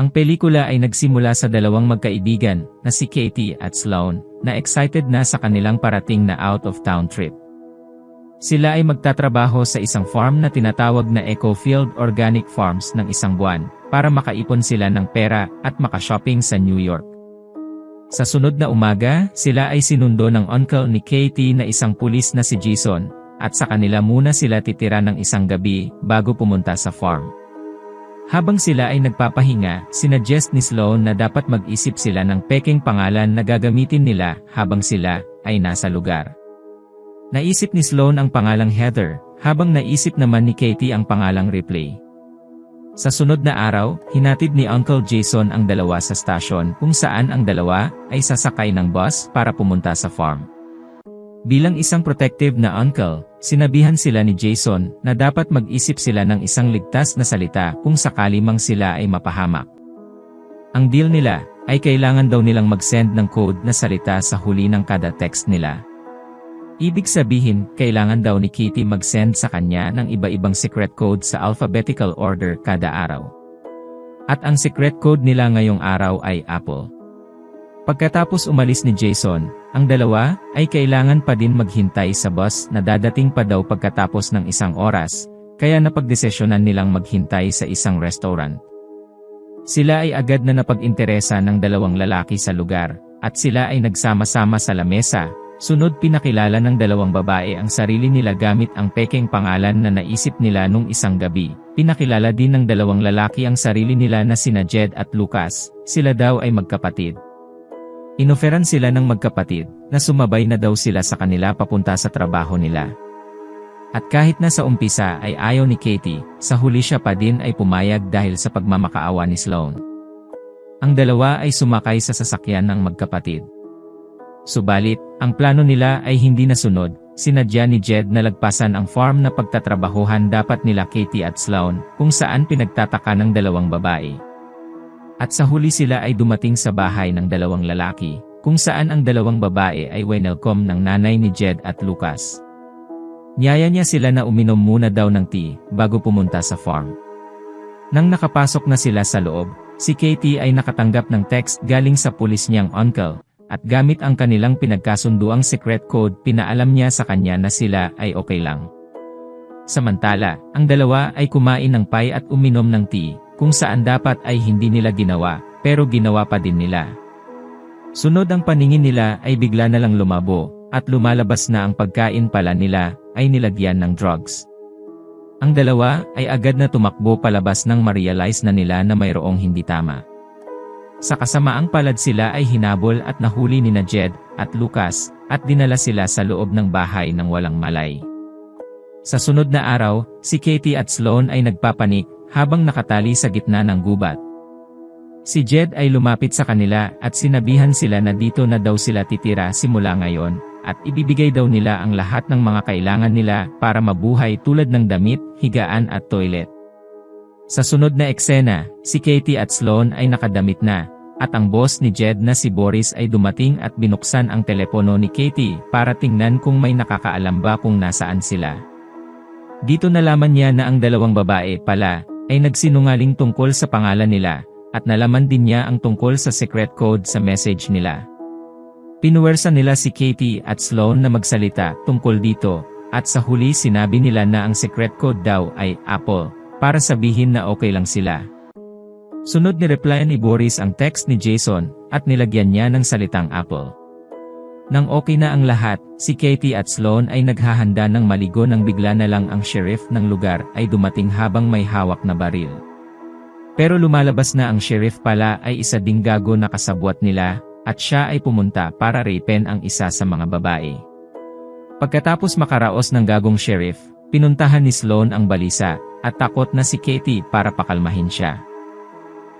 Ang pelikula ay nagsimula sa dalawang magkaibigan na si Katie at Sloan na excited na sa kanilang parating na out-of-town trip. Sila ay magtatrabaho sa isang farm na tinatawag na Ecofield Organic Farms ng isang buwan para makaipon sila ng pera at makashopping sa New York. Sa sunod na umaga, sila ay sinundo ng uncle ni Katie na isang pulis na si Jason at sa kanila muna sila titira ng isang gabi bago pumunta sa farm. Habang sila ay nagpapahinga, sinuggest ni Sloan na dapat mag-isip sila ng peking pangalan na gagamitin nila habang sila ay nasa lugar. Naisip ni Sloan ang pangalang Heather, habang naisip naman ni Katie ang pangalang Ripley. Sa sunod na araw, hinatid ni Uncle Jason ang dalawa sa stasyon kung saan ang dalawa ay sasakay ng bus para pumunta sa farm. Bilang isang protective na uncle, sinabihan sila ni Jason na dapat mag-isip sila ng isang ligtas na salita kung sakali mang sila ay mapahamak. Ang deal nila ay kailangan daw nilang mag-send ng code na salita sa huli ng kada text nila. Ibig sabihin, kailangan daw ni Kitty mag-send sa kanya ng iba-ibang secret code sa alphabetical order kada araw. At ang secret code nila ngayong araw ay Apple. Pagkatapos umalis ni Jason, ang dalawa ay kailangan pa din maghintay sa bus na dadating pa daw pagkatapos ng isang oras, kaya napagdesisyonan nilang maghintay sa isang restaurant. Sila ay agad na napag-interesa ng dalawang lalaki sa lugar, at sila ay nagsama-sama sa lamesa, Sunod pinakilala ng dalawang babae ang sarili nila gamit ang pekeng pangalan na naisip nila nung isang gabi. Pinakilala din ng dalawang lalaki ang sarili nila na sina Jed at Lucas, sila daw ay magkapatid. Inoferan sila ng magkapatid, na sumabay na daw sila sa kanila papunta sa trabaho nila. At kahit na sa umpisa ay ayaw ni Katie, sa huli siya pa din ay pumayag dahil sa pagmamakaawa ni Sloan. Ang dalawa ay sumakay sa sasakyan ng magkapatid. Subalit, ang plano nila ay hindi nasunod, sinadya ni Jed na lagpasan ang farm na pagtatrabahuhan dapat nila Katie at Sloan, kung saan pinagtataka ng dalawang babae. At sa huli sila ay dumating sa bahay ng dalawang lalaki, kung saan ang dalawang babae ay welcome ng nanay ni Jed at Lucas. Niyaya niya sila na uminom muna daw ng tea, bago pumunta sa farm. Nang nakapasok na sila sa loob, si Katie ay nakatanggap ng text galing sa pulis niyang uncle, at gamit ang kanilang pinagkasunduang secret code pinaalam niya sa kanya na sila ay okay lang. Samantala, ang dalawa ay kumain ng pie at uminom ng tea, kung saan dapat ay hindi nila ginawa, pero ginawa pa din nila. Sunod ang paningin nila ay bigla na lang lumabo, at lumalabas na ang pagkain pala nila ay nilagyan ng drugs. Ang dalawa ay agad na tumakbo palabas nang ma-realize na nila na mayroong hindi tama. Sa kasamaang palad sila ay hinabol at nahuli ni na Jed at Lucas, at dinala sila sa loob ng bahay ng walang malay. Sa sunod na araw, si Katie at Sloan ay nagpapanik habang nakatali sa gitna ng gubat. Si Jed ay lumapit sa kanila at sinabihan sila na dito na daw sila titira simula ngayon, at ibibigay daw nila ang lahat ng mga kailangan nila para mabuhay tulad ng damit, higaan at toilet. Sa sunod na eksena, si Katie at Sloan ay nakadamit na, at ang boss ni Jed na si Boris ay dumating at binuksan ang telepono ni Katie para tingnan kung may nakakaalam ba kung nasaan sila. Dito nalaman niya na ang dalawang babae pala ay nagsinungaling tungkol sa pangalan nila, at nalaman din niya ang tungkol sa secret code sa message nila. Pinuwersa nila si Katie at Sloan na magsalita tungkol dito, at sa huli sinabi nila na ang secret code daw ay Apple para sabihin na okay lang sila. Sunod ni reply ni Boris ang text ni Jason, at nilagyan niya ng salitang Apple. Nang okay na ang lahat, si Katie at Sloan ay naghahanda ng maligo nang bigla na lang ang sheriff ng lugar ay dumating habang may hawak na baril. Pero lumalabas na ang sheriff pala ay isa ding gago na kasabwat nila, at siya ay pumunta para rapen ang isa sa mga babae. Pagkatapos makaraos ng gagong sheriff, pinuntahan ni Sloan ang balisa, at takot na si Katie para pakalmahin siya.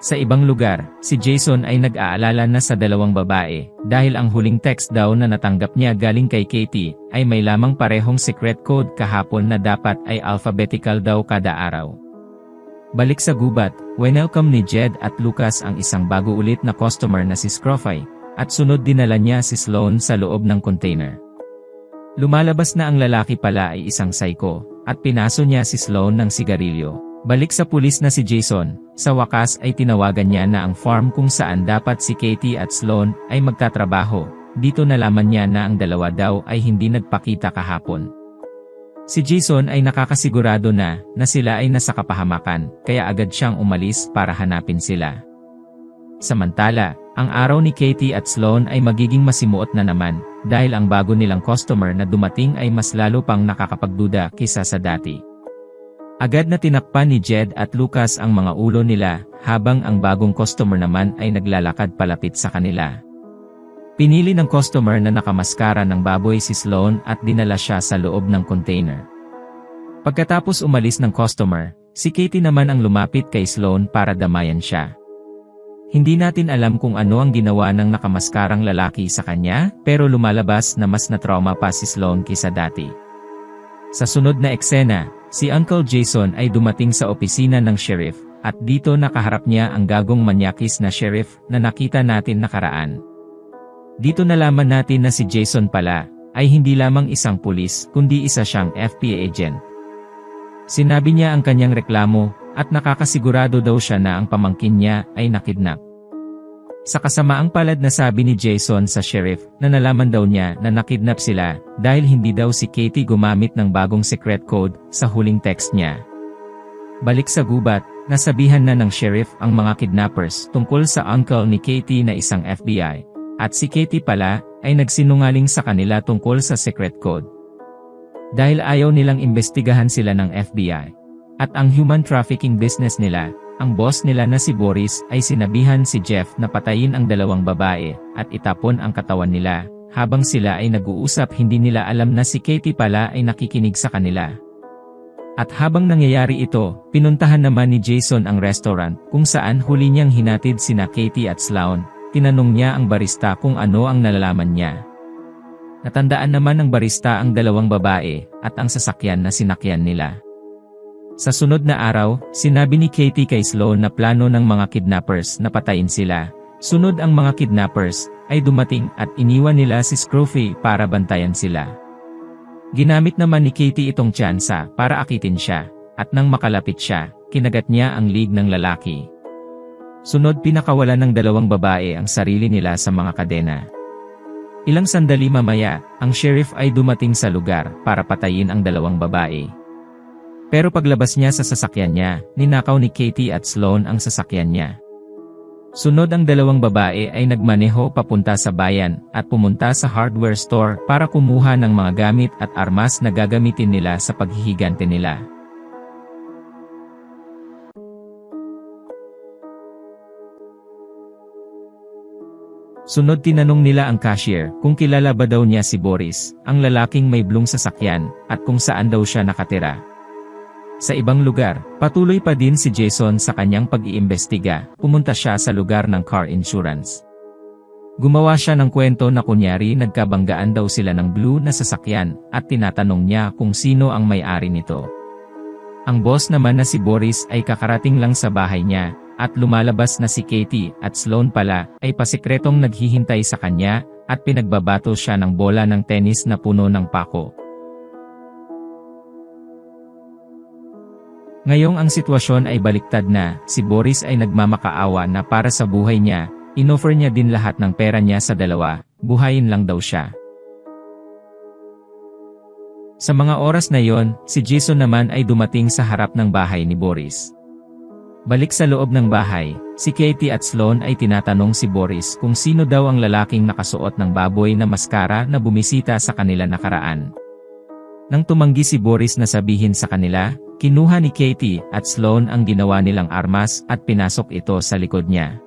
Sa ibang lugar, si Jason ay nag-aalala na sa dalawang babae dahil ang huling text daw na natanggap niya galing kay Katie ay may lamang parehong secret code kahapon na dapat ay alphabetical daw kada araw. Balik sa gubat, welcome ni Jed at Lucas ang isang bago ulit na customer na si Scruffy, at sunod dinala niya si Sloan sa loob ng container. Lumalabas na ang lalaki pala ay isang psycho, at pinaso niya si Sloan ng sigarilyo, Balik sa pulis na si Jason, sa wakas ay tinawagan niya na ang farm kung saan dapat si Katie at Sloan ay magtatrabaho. Dito nalaman niya na ang dalawa daw ay hindi nagpakita kahapon. Si Jason ay nakakasigurado na na sila ay nasa kapahamakan, kaya agad siyang umalis para hanapin sila. Samantala, ang araw ni Katie at Sloan ay magiging masimuot na naman, dahil ang bago nilang customer na dumating ay mas lalo pang nakakapagduda kisa sa dati. Agad na tinakpan ni Jed at Lucas ang mga ulo nila, habang ang bagong customer naman ay naglalakad palapit sa kanila. Pinili ng customer na nakamaskara ng baboy si Sloan at dinala siya sa loob ng container. Pagkatapos umalis ng customer, si Katie naman ang lumapit kay Sloan para damayan siya. Hindi natin alam kung ano ang ginawa ng nakamaskarang lalaki sa kanya, pero lumalabas na mas na-trauma pa si Sloan kisa dati. Sa sunod na eksena, Si Uncle Jason ay dumating sa opisina ng sheriff, at dito nakaharap niya ang gagong manyakis na sheriff na nakita natin nakaraan. Dito nalaman natin na si Jason pala, ay hindi lamang isang pulis, kundi isa siyang FBI agent. Sinabi niya ang kanyang reklamo, at nakakasigurado daw siya na ang pamangkin niya ay nakidnap. Sa kasamaang palad na sabi ni Jason sa sheriff na nalaman daw niya na nakidnap sila dahil hindi daw si Katie gumamit ng bagong secret code sa huling text niya. Balik sa gubat, nasabihan na ng sheriff ang mga kidnappers tungkol sa uncle ni Katie na isang FBI, at si Katie pala ay nagsinungaling sa kanila tungkol sa secret code. Dahil ayaw nilang imbestigahan sila ng FBI, at ang human trafficking business nila, ang boss nila na si Boris ay sinabihan si Jeff na patayin ang dalawang babae at itapon ang katawan nila. Habang sila ay nag-uusap hindi nila alam na si Katie pala ay nakikinig sa kanila. At habang nangyayari ito, pinuntahan naman ni Jason ang restaurant kung saan huli niyang hinatid sina Katie at Sloan. Tinanong niya ang barista kung ano ang nalalaman niya. Natandaan naman ng barista ang dalawang babae at ang sasakyan na sinakyan nila. Sa sunod na araw, sinabi ni Katie kay Sloan na plano ng mga kidnappers na patayin sila. Sunod ang mga kidnappers, ay dumating at iniwan nila si Scrooge para bantayan sila. Ginamit naman ni Katie itong tsansa para akitin siya, at nang makalapit siya, kinagat niya ang lig ng lalaki. Sunod pinakawalan ng dalawang babae ang sarili nila sa mga kadena. Ilang sandali mamaya, ang sheriff ay dumating sa lugar para patayin ang dalawang babae. Pero paglabas niya sa sasakyan niya, ninakaw ni Katie at Sloan ang sasakyan niya. Sunod ang dalawang babae ay nagmaneho papunta sa bayan at pumunta sa hardware store para kumuha ng mga gamit at armas na gagamitin nila sa paghihigante nila. Sunod tinanong nila ang cashier kung kilala ba daw niya si Boris, ang lalaking may blong sasakyan, at kung saan daw siya nakatira. Sa ibang lugar, patuloy pa din si Jason sa kanyang pag-iimbestiga, pumunta siya sa lugar ng car insurance. Gumawa siya ng kwento na kunyari nagkabanggaan daw sila ng blue na sasakyan at tinatanong niya kung sino ang may-ari nito. Ang boss naman na si Boris ay kakarating lang sa bahay niya at lumalabas na si Katie at Sloan pala ay pasikretong naghihintay sa kanya at pinagbabato siya ng bola ng tennis na puno ng pako. Ngayong ang sitwasyon ay baliktad na, si Boris ay nagmamakaawa na para sa buhay niya, inoffer niya din lahat ng pera niya sa dalawa, buhayin lang daw siya. Sa mga oras na yon, si Jason naman ay dumating sa harap ng bahay ni Boris. Balik sa loob ng bahay, si Katie at Sloan ay tinatanong si Boris kung sino daw ang lalaking nakasuot ng baboy na maskara na bumisita sa kanila nakaraan. Nang tumanggi si Boris na sabihin sa kanila, Kinuha ni Katie at Sloan ang ginawa nilang armas at pinasok ito sa likod niya.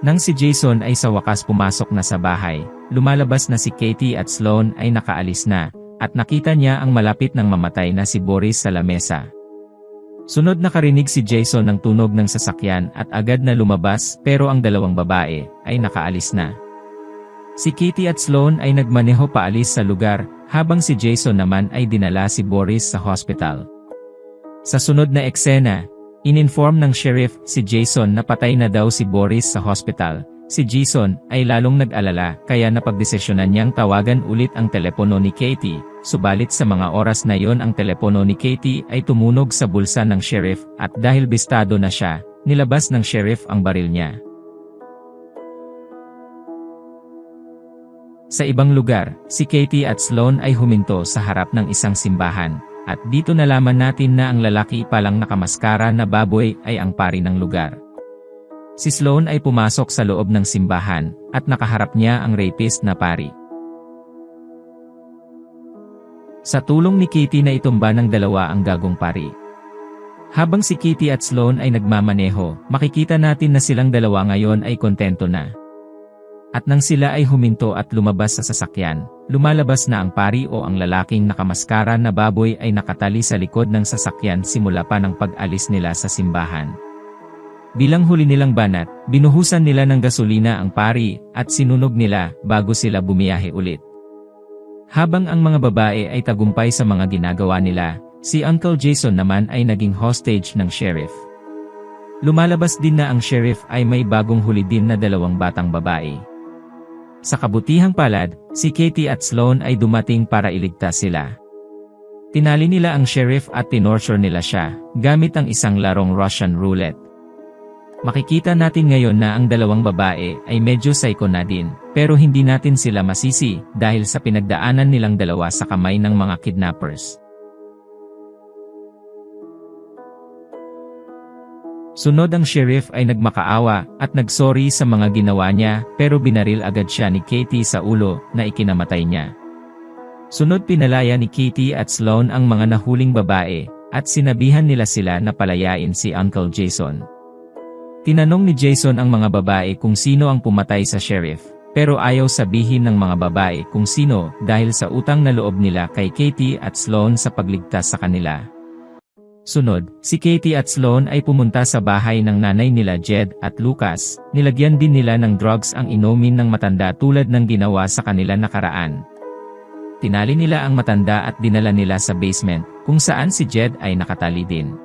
Nang si Jason ay sa wakas pumasok na sa bahay, lumalabas na si Katie at Sloan ay nakaalis na, at nakita niya ang malapit ng mamatay na si Boris sa lamesa. Sunod nakarinig si Jason ng tunog ng sasakyan at agad na lumabas pero ang dalawang babae ay nakaalis na. Si Kitty at Sloan ay nagmaneho paalis sa lugar, habang si Jason naman ay dinala si Boris sa hospital. Sa sunod na eksena, ininform ng sheriff si Jason na patay na daw si Boris sa hospital, Si Jason ay lalong nag-alala kaya napagdesisyonan niyang tawagan ulit ang telepono ni Katie, subalit sa mga oras na yon ang telepono ni Katie ay tumunog sa bulsa ng sheriff at dahil bistado na siya, nilabas ng sheriff ang baril niya. Sa ibang lugar, si Katie at Sloan ay huminto sa harap ng isang simbahan, at dito nalaman natin na ang lalaki palang nakamaskara na baboy ay ang pari ng lugar. Si Sloan ay pumasok sa loob ng simbahan, at nakaharap niya ang rapist na pari. Sa tulong ni Katie na itumba ng dalawa ang gagong pari. Habang si Katie at Sloan ay nagmamaneho, makikita natin na silang dalawa ngayon ay kontento na. At nang sila ay huminto at lumabas sa sasakyan, lumalabas na ang pari o ang lalaking nakamaskara na baboy ay nakatali sa likod ng sasakyan simula pa ng pag-alis nila sa simbahan. Bilang huli nilang banat, binuhusan nila ng gasolina ang pari at sinunog nila bago sila bumiyahe ulit. Habang ang mga babae ay tagumpay sa mga ginagawa nila, si Uncle Jason naman ay naging hostage ng sheriff. Lumalabas din na ang sheriff ay may bagong huli din na dalawang batang babae. Sa kabutihang palad, si Katie at Sloan ay dumating para iligtas sila. Tinali nila ang sheriff at tinorture nila siya, gamit ang isang larong Russian roulette. Makikita natin ngayon na ang dalawang babae ay medyo psycho na din, pero hindi natin sila masisi dahil sa pinagdaanan nilang dalawa sa kamay ng mga kidnappers. Sunod ang sheriff ay nagmakaawa at nagsorry sa mga ginawa niya pero binaril agad siya ni Katie sa ulo na ikinamatay niya. Sunod pinalaya ni Katie at Sloan ang mga nahuling babae at sinabihan nila sila na palayain si Uncle Jason. Tinanong ni Jason ang mga babae kung sino ang pumatay sa sheriff, pero ayaw sabihin ng mga babae kung sino dahil sa utang na loob nila kay Katie at Sloan sa pagligtas sa kanila. Sunod, si Katie at Sloan ay pumunta sa bahay ng nanay nila Jed at Lucas, nilagyan din nila ng drugs ang inumin ng matanda tulad ng ginawa sa kanila nakaraan. Tinali nila ang matanda at dinala nila sa basement, kung saan si Jed ay nakatali din.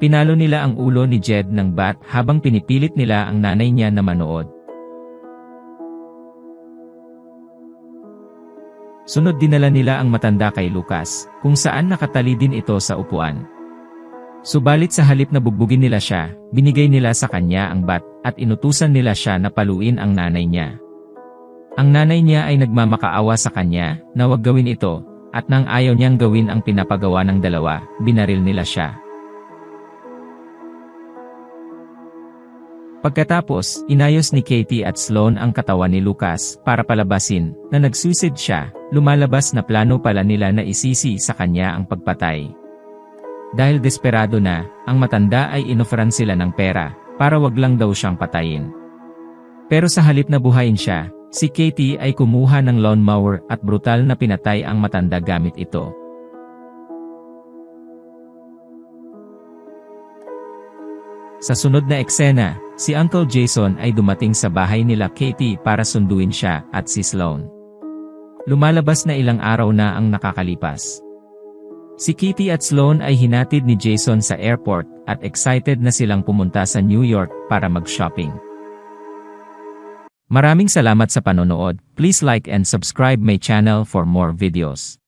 Pinalo nila ang ulo ni Jed ng bat habang pinipilit nila ang nanay niya na manood. Sunod dinala nila ang matanda kay Lucas, kung saan nakatali din ito sa upuan. Subalit sa halip na bugbugin nila siya, binigay nila sa kanya ang bat, at inutusan nila siya na paluin ang nanay niya. Ang nanay niya ay nagmamakaawa sa kanya, na wag gawin ito, at nang ayaw niyang gawin ang pinapagawa ng dalawa, binaril nila siya. Pagkatapos, inayos ni Katie at Sloan ang katawan ni Lucas para palabasin na nagsuicide siya, lumalabas na plano pala nila na isisi sa kanya ang pagpatay. Dahil desperado na, ang matanda ay inoferan sila ng pera para wag lang daw siyang patayin. Pero sa halip na buhayin siya, si Katie ay kumuha ng lawnmower at brutal na pinatay ang matanda gamit ito. Sa sunod na eksena, si Uncle Jason ay dumating sa bahay nila Katie para sunduin siya at si Sloan. Lumalabas na ilang araw na ang nakakalipas. Si Kitty at Sloan ay hinatid ni Jason sa airport at excited na silang pumunta sa New York para mag-shopping. Maraming salamat sa panonood. Please like and subscribe my channel for more videos.